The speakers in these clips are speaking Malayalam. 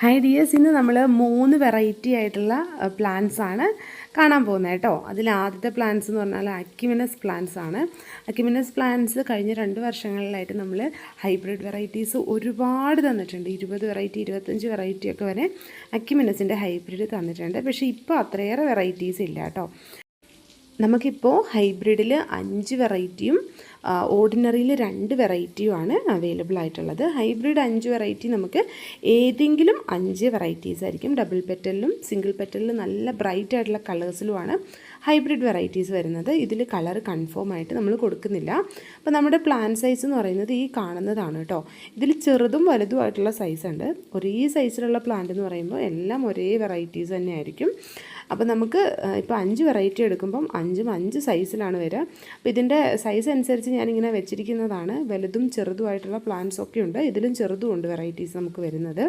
ഹൈ ഡിയേഴ്സ് ഇന്ന് നമ്മൾ മൂന്ന് വെറൈറ്റി ആയിട്ടുള്ള പ്ലാന്റ്സ് ആണ് കാണാൻ പോകുന്നത് കേട്ടോ. അതിൽ ആദ്യത്തെ പ്ലാന്റ്സ് എന്ന് പറഞ്ഞാൽ അക്യുമിനസ് പ്ലാന്റ്സ് ആണ്. അക്യുമിനസ് പ്ലാന്റ്സ് കഴിഞ്ഞ രണ്ട് വർഷങ്ങളിലായിട്ട് നമ്മൾ ഹൈബ്രിഡ് വെറൈറ്റീസ് ഒരുപാട് തന്നിട്ടുണ്ട്. ഇരുപത് വെറൈറ്റി ഇരുപത്തഞ്ച് വെറൈറ്റി ഒക്കെ വരെ അക്യുമിനസിന്റെ ഹൈബ്രിഡ് തന്നിട്ടുണ്ട്. പക്ഷേ ഇപ്പോൾ അത്രയേറെ വെറൈറ്റീസ് ഇല്ല കേട്ടോ. നമുക്കിപ്പോൾ ഹൈബ്രിഡിൽ അഞ്ച് വെറൈറ്റിയും ഓർഡിനറിയിൽ രണ്ട് വെറൈറ്റിയുമാണ് അവൈലബിൾ ആയിട്ടുള്ളത്. ഹൈബ്രിഡ് അഞ്ച് വെറൈറ്റി നമുക്ക് ഏതെങ്കിലും അഞ്ച് വെറൈറ്റീസ് ആയിരിക്കും. ഡബിൾ പെറ്റലിലും സിംഗിൾ പെറ്റലിലും നല്ല ബ്രൈറ്റ് ആയിട്ടുള്ള കളേഴ്സിലുമാണ് ഹൈബ്രിഡ് വെറൈറ്റീസ് വരുന്നത്. ഇതിൽ കളർ കൺഫേം ആയിട്ട് നമ്മൾ കൊടുക്കുന്നില്ല. അപ്പോൾ നമ്മുടെ പ്ലാൻ സൈസ് എന്ന് പറയുന്നത് ഈ കാണുന്നതാണ് കേട്ടോ. ഇതിൽ ചെറുതും വലുതുമായിട്ടുള്ള സൈസ് ഉണ്ട്. ഒരേ സൈസിലുള്ള പ്ലാന്റ് എന്ന് പറയുമ്പോൾ എല്ലാം ഒരേ വെറൈറ്റീസ് തന്നെ ആയിരിക്കും അപ്പോൾ നമുക്ക് ഇപ്പോൾ അഞ്ച് വെറൈറ്റി എടുക്കുമ്പം അഞ്ചും അഞ്ച് സൈസിലാണ് വരിക. അപ്പോൾ ഇതിന്റെ സൈസ് അനുസരിച്ച് ഞാനിങ്ങനെ വെച്ചിരിക്കുന്നതാണ്. വലുതും ചെറുതുമായിട്ടുള്ള പ്ലാന്റ്സ് ഒക്കെ ഉണ്ട്. ഇതിലും ചെറുതും ഉണ്ട് വെറൈറ്റീസ് നമുക്ക് വരുന്നത്.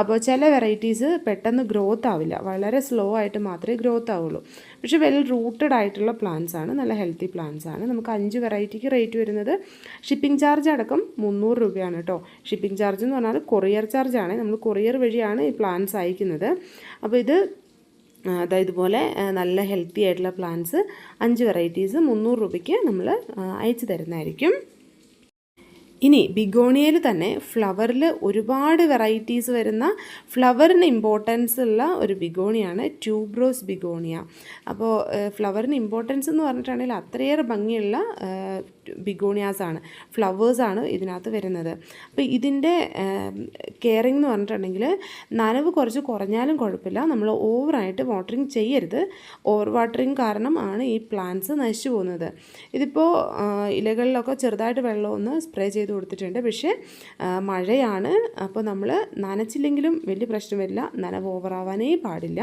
അപ്പോൾ ചില വെറൈറ്റീസ് പെട്ടെന്ന് ഗ്രോത്ത് ആവില്ല. വളരെ സ്ലോ ആയിട്ട് മാത്രമേ ഗ്രോത്ത് ആവുള്ളൂ. പക്ഷേ വെൽ റൂട്ടഡ് ആയിട്ടുള്ള പ്ലാന്റ്സ് ആണ്. നല്ല ഹെൽത്തി പ്ലാന്റ്സ് ആണ്. നമുക്ക് അഞ്ച് വെറൈറ്റിക്ക് റേറ്റ് വരുന്നത് ഷിപ്പിംഗ് ചാർജ് അടക്കം മുന്നൂറ് രൂപയാണ് കേട്ടോ ഷിപ്പിംഗ് ചാർജ് എന്ന് പറഞ്ഞാൽ കൊറിയർ ചാർജ് ആണ്. നമ്മൾ കൊറിയർ വഴിയാണ് ഈ പ്ലാന്റ്സ് അയക്കുന്നത്. അപ്പോൾ ഇത് അതായത് ഇതുപോലെ നല്ല ഹെൽത്തി ആയിട്ടുള്ള പ്ലാന്റ്സ് അഞ്ച് വെറൈറ്റീസ് മുന്നൂറ് രൂപയ്ക്ക് നമ്മൾ അയച്ചു തരുന്നതായിരിക്കും. ഇനി ബിഗോണിയയിൽ തന്നെ ഫ്ലവറിൽ ഒരുപാട് വെറൈറ്റീസ് വരുന്ന ഫ്ലവറിന് ഇമ്പോർട്ടൻസ് ഉള്ള ഒരു ബിഗോണിയാണ് ട്യൂബ്രോസ് ബിഗോണിയ. അപ്പോൾ ഫ്ലവറിന് ഇമ്പോർട്ടൻസ് എന്ന് പറഞ്ഞിട്ടുണ്ടെങ്കിൽ അത്രയേറെ ഭംഗിയുള്ള ബിഗോണിയാസാണ് ഫ്ലവേഴ്സാണ് ഇതിനകത്ത് വരുന്നത്. അപ്പോൾ ഇതിന്റെ കെയറിങ് എന്ന് പറഞ്ഞിട്ടുണ്ടെങ്കിൽ നനവ് കുറച്ച് കുറഞ്ഞാലും കുഴപ്പമില്ല. നമ്മൾ ഓവറായിട്ട് വാട്ടറിങ് ചെയ്യരുത്. ഓവർ വാട്ടറിങ് കാരണം ആണ് ഈ പ്ലാന്റ്സ് നശിച്ചു പോകുന്നത്. ഇതിപ്പോൾ ഇലകളിലൊക്കെ ചെറുതായിട്ട് വെള്ളമൊന്ന് സ്പ്രേ ചെയ്ത് കൊടുത്തിട്ടുണ്ട്. പക്ഷേ മഴയാണ്. അപ്പോൾ നമ്മൾ നനച്ചില്ലെങ്കിലും വലിയ പ്രശ്നം വരില്ല. നനവ് ഓവറാവാനേ പാടില്ല.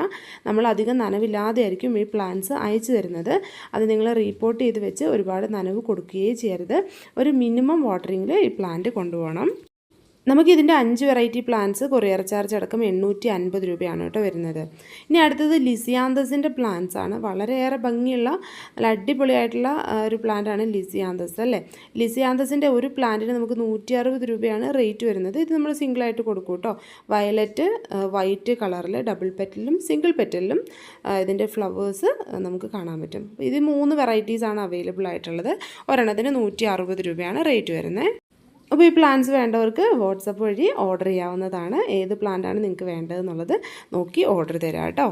നമ്മൾ അധികം നനവില്ലാതെ ആയിരിക്കും ഈ പ്ലാന്റ്സ് അയച്ചു തരുന്നത്. അത് നിങ്ങൾ റീപ്പോർട്ട് ചെയ്ത് വെച്ച് ഒരുപാട് നനവ് കൊടുക്കുകയേ ചെയ്യരുത്. ഒരു മിനിമം വാട്ടറിങ്ങിൽ ഈ പ്ലാന്റ് കൊണ്ടുപോകണം. നമുക്ക് ഇതിന്റെ അഞ്ച് വെറൈറ്റി പ്ലാന്റ്സ് കൊറിയർ ചാർജ് അടക്കം എണ്ണൂറ്റി അൻപത് രൂപയാണ് കേട്ടോ വരുന്നത്. ഇനി അടുത്തത് ലിസിയാന്തസിന്റെ പ്ലാന്റ്സ് ആണ്. വളരെയേറെ ഭംഗിയുള്ള നല്ല അടിപൊളിയായിട്ടുള്ള ഒരു പ്ലാന്റാണ് ലിസിയാന്തസ് അല്ലേ? ലിസിയാന്തസിന്റെ ഒരു പ്ലാന്റിന് നമുക്ക് നൂറ്റി അറുപത് രൂപയാണ് റേറ്റ് വരുന്നത്. ഇത് നമ്മൾ സിംഗിളായിട്ട് കൊടുക്കും കേട്ടോ. വയലറ്റ് വൈറ്റ് കളറിൽ ഡബിൾ പെറ്റലിലും സിംഗിൾ പെറ്റലിലും ഇതിന്റെ ഫ്ലവേഴ്സ് നമുക്ക് കാണാൻ പറ്റും. ഇത് മൂന്ന് വെറൈറ്റീസാണ് അവൈലബിൾ ആയിട്ടുള്ളത്. ഒരെണ്ണത്തിന് നൂറ്റി രൂപയാണ് റേറ്റ് വരുന്നത്. അപ്പോൾ ഈ പ്ലാന്റ്സ് വേണ്ടവർക്ക് വാട്സപ്പ് വഴി ഓർഡർ ചെയ്യാവുന്നതാണ്. ഏത് പ്ലാന്റാണ് നിങ്ങൾക്ക് വേണ്ടതെന്നുള്ളത് നോക്കി ഓർഡർ തരാം കേട്ടോ.